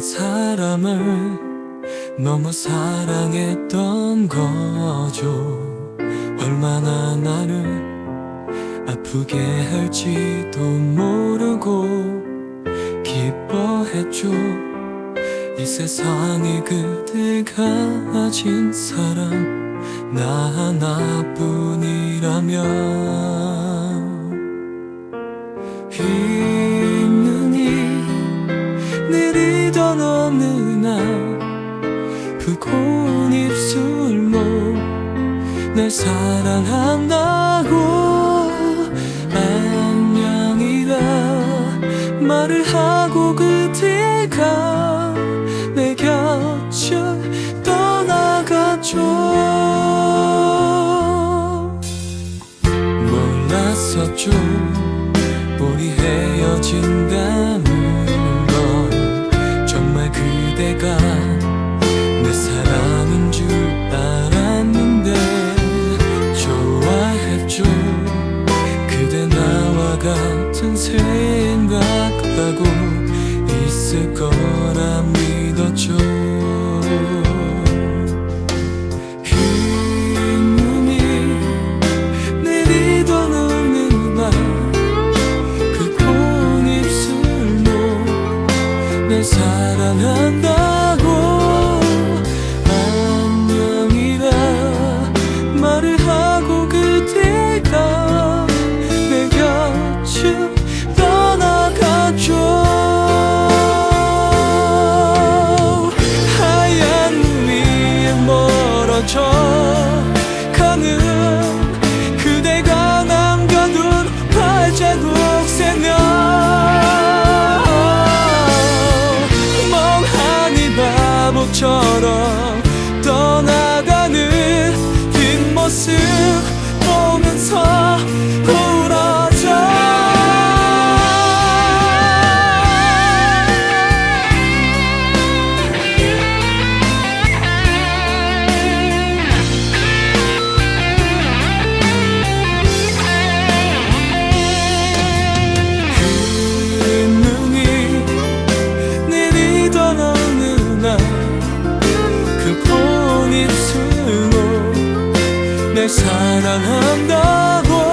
사람을 너무 사랑했던 거죠. 얼마나 나를 아프게 할지도 모르고 기뻐했죠. 이 세상에 그대가 가진 사람 나 하나뿐이라면 내리던 어느 날 붉은 입술로 날 사랑한다고 안녕이라 말을 하고 그대가 내 곁을 떠나갔죠. 몰랐었죠 우리 헤 생각하고 있을 거라 믿었죠. 흰 눈이 내리던 어느 날그본 입술로 날 사랑한다 mucho. 사랑한다고